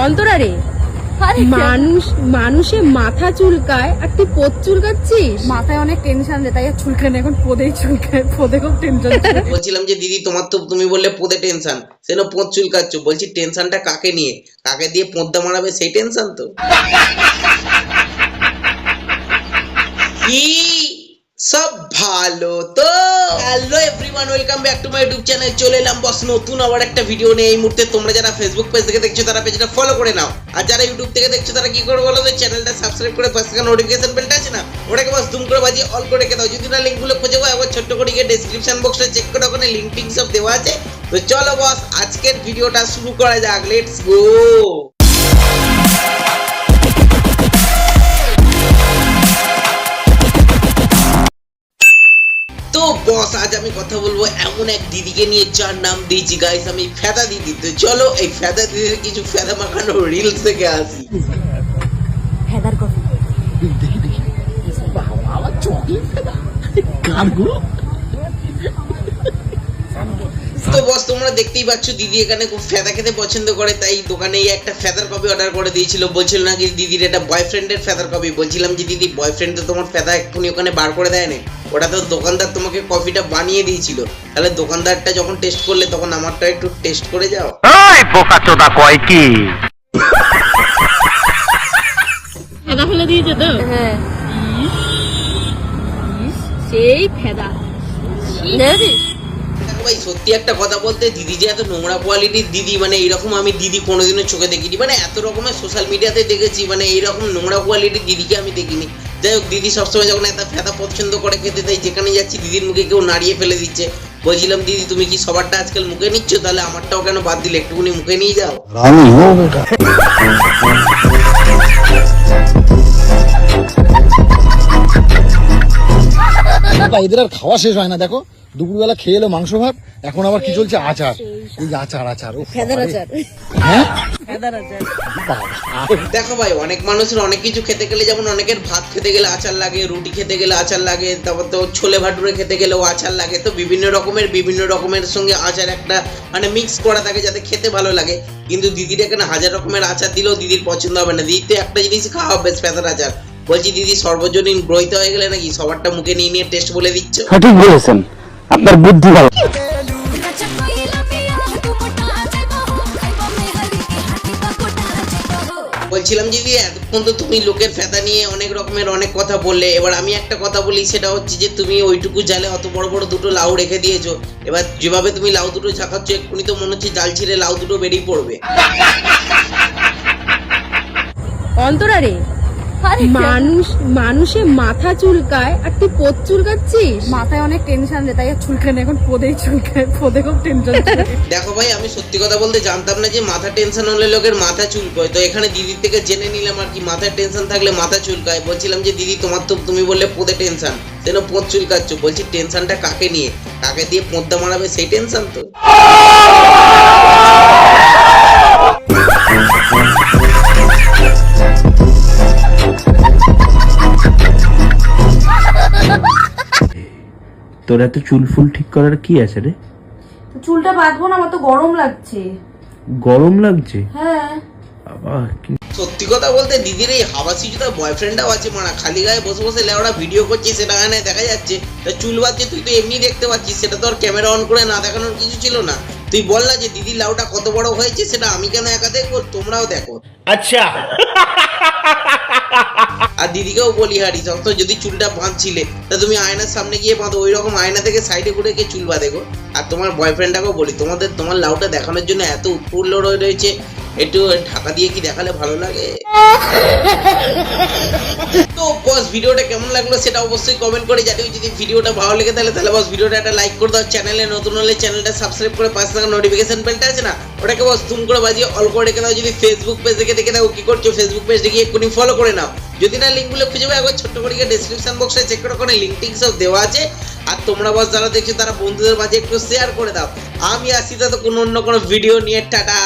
অন্তরা রে মানুষ মানুষে মাথা চুলকায় আর তুই পোত চুলকাচ্ছিস? মাথায় অনেক টেনশন রে তাই আর চুলকায় না এখন পদেই চুলকায় পদে খুব টেনশন বলছিলাম যে দিদি তোমার তো তুমি বললে পোদে টেনশন সেন পোঁত চুলকাচ্ছ বলছি টেনশনটা কাকে নিয়ে? কাকে দিয়ে পোঁতটা মারাবে সেই টেনশন তো? কি? সব ভালো। Hello everyone welcome back to my YouTube channel চলে এলাম বস নতুন আবার একটা ভিডিও নিয়ে। এই মুহূর্তে তোমরা যারা ফেসবুক পেজ থেকে দেখছ, তারা পেজটা ফলো করে নাও। আর যারা ইউটিউব থেকে দেখছ, তারা কি করে বলো তো চ্যানেলটা সাবস্ক্রাইব করে পাশে থাকা নোটিফিকেশন বেলটা আছে না, ওটাকে বাস দুম করে বাজিয়ে অল করে রেখে দাও। যদি না লিঙ্কগুলো খুঁজে পাও, একবার ছোট্ট করে গিয়ে ডেসক্রিপশন বক্সটা চেক করে ওখানে লিঙ্ক টিঙ্ক সব দেওয়া আছে। তো চলো বস আজকের ভিডিওটা শুরু করা যাক। লেটস গো আজ আমি কথা বলব এমন এক দিদিকে নিয়ে যার নাম দিয়েছি গাইস আমি ফেদা দিদি। তো চলো এই ফেদা দিদির কিছু ফেদা মাখানো রিলস থেকে আসি। হেদার কফি। তো বস তোমরা দেখতেই পাচ্ছ দিদি এখানে খুব ফেদা খেতে পছন্দ করে তাই দোকানে এই একটা ফেদার কপি অর্ডার করে দিয়েছিল। বলছিল নাকি দিদির এটা বয়ফ্রেন্ডের ফেদার কপি বলছিলাম যে দিদি বয়ফ্রেন্ড তো তোমার ফেদা এক্ষুনি ওখানে বার করে দেয় না ওটা তো দোকানদার তোমাকে কফিটা বানিয়ে দিয়েছিল। তাহলে দোকানদারটা যখন টেস্ট করলে তখন আমারটা একটু টেস্ট করে যাও। এই বোকা চোদা কয় কি? ফেদা ফেলে দিয়েছে তো? হ্যাঁ। সেই ফেদা। দেখেছিস দেখো। ভাই, সত্যি একটা কথা বলতে, দিদি যে এত নোংরা কোয়ালিটির দিদি মানে এইরকম আমি দিদি কোনোদিনও চোখে দেখিনি। মানে এত রকমের সোশ্যাল মিডিয়াতে দেখেছি মানে এইরকম নোংরা কোয়ালিটির দিদিকে আমি দেখিনি। যাই হোক, দিদি সবসময় যখন এত ফেদা পছন্দ করে খেতে তাই যেখানে যাচ্ছি, দিদির মুখে কেউ নাড়িয়ে ফেলে দিচ্ছে। বলছিলাম, দিদি, তুমি কি সবারটা আজকাল মুখে নিচ্ছ? তাহলে আমারটাও কেন বাদ দিলে? একটুখানি মুখে নিয়ে যাও। বা এদের আর খাওয়া শেষ হয় না দেখো। দুপুরবেলা খেয়ে এলো মাংস ভাত এখন আবার কি চলছে? আচার। এই আচার আচার ও হ্যাঁ? দেখো ভাই অনেক মানুষের অনেক কিছু খেতে গেলে যেমন অনেকের ভাত খেতে গেলে আচার লাগে রুটি খেতে গেলে আচার লাগে তারপর তো ছোলে ভাটুরে খেতে গেলেও আচার লাগে। তো বিভিন্ন রকমের বিভিন্ন রকমের সঙ্গে আচার একটা মানে মিক্স করা থাকে যাতে খেতে ভালো লাগে। কিন্তু দিদির এখানে হাজার রকমের আচার দিলেও দিদির পছন্দ হবে না। দিদিতে একটা জিনিস খাওয়া বেশ ফেদার আচার। বলছি দিদি সর্বজনীন গ্রহিত হয়ে গেলে নাকি সবারটা মুখে নিয়ে নিয়ে টেস্ট বলে দিচ্ছ? সঠিক বলেছেন। আপনার বুদ্ধি ভালো। বলছিলাম যে দিদি এতক্ষণ তো তুমি লোকের ফেদা নিয়ে অনেক রকমের অনেক কথা বললে। এবার আমি একটা কথা বলি সেটা হচ্ছে যে তুমি ওইটুকু জালে অত বড় বড় দুটো লাউ রেখে দিয়েছ। এবার যেভাবে তুমি লাউ দুটো ঝাঁকাচ্ছ এক্ষুনি তো মনে হচ্ছে জাল ছিঁড়ে লাউ দুটো বেরিয়ে পড়বে। অন্তরা রে মানুষ মানুষে মাথা চুলকায় আর তুই পোত চুলকাচ্ছিস? মাথায় অনেক টেনশন রে তাই চুলকায় না এখন পদেই চুলকায় পদে খুব টেনশন দেখো ভাই আমি সত্যি কথা বলতে জানতাম না যে মাথা টেনশন হলে লোকের মাথা চুলকায়। তো এখানে দিদির থেকে জেনে নিলাম আর কি মাথায় টেনশন থাকলে মাথা চুলকায়। বলছিলাম যে দিদি তোমার তো তুমি বললে পোদে টেনশন সেন পোঁত চুলকাচ্ছ? বলছি টেনশনটা কাকে নিয়ে? কাকে দিয়ে পোঁতটা মারাবে সেই টেনশন তো? তোর এত চুল ফুল ঠিক করার কি আছে রে? চুলটা বাঁধবো না আমার তো গরম লাগছে। গরম লাগছে? হ্যাঁ। সত্যি কথা বলতে দিদির এই হাবাসি জুতা বয়ফ্রেন্ডটাও আছে মারা খালি গায়ে বসে বসে লেওড়া ভিডিও করছে সেটা হয় না দেখা যাচ্ছে। তা চুল বাজছে তুই তো এমনি দেখতে পাচ্ছিস সেটা তো আর ক্যামেরা অন করে না দেখানোর কিছু ছিল না। তুই বল না যে দিদির লাউটা কত বড় হয়েছে সেটা আমি কেন একা দেখব তোমরাও দেখো। আচ্ছা। আর দিদিকেও বলি হারি সবসময় যদি চুলটা বাঁধছিলে, তা তুমি আয়নার সামনে গিয়ে বাঁধো ওই রকম আয়না থেকে সাইডে ঘুরে গিয়ে চুল বাঁধে গো। আর তোমার বয়ফ্রেন্ডটাকেও বলি, তোমাদের, তোমার লাউটা দেখানোর জন্য এত উৎফুল্ল রয়ে রয়েছে, একটু ঢাকা দিয়ে কি দেখালে ভালো লাগে? তো বস ভিডিওটা কেমন লাগল সেটা অবশ্যই কমেন্ট করে জানিও। যদি ভিডিওটা ভালো লেগে তাহলে তাহলে বস ভিডিওটা একটা লাইক করে দাও। চ্যানেলে নতুন হলে চ্যানেলটা সাবস্ক্রাইব করে পাশে থাকা নোটিফিকেশন বেলটা আছে না, ওটাকে বস তুম করে বাজিয়ে অল করে রেখে দাও। যদি ফেসবুক পেজ দেখে দেখে দাও কি করছ? ফেসবুক পেজ গিয়ে এক্ষুনি ফলো করে নাও। যদি না লিঙ্কগুলো খুঁজে পাই একবার ছোট্ট করে ডেসক্রিপশন বক্সে চেক করে, ওখানে লিঙ্ক টিঙ্ক সব দেওয়া আছে। আর তোমরা বস যারা দেখছ, তারা বন্ধুদের মাঝে একটু শেয়ার করে দাও। আমি আসি তো কোনো অন্য কোনো ভিডিও নিয়ে, টাটা!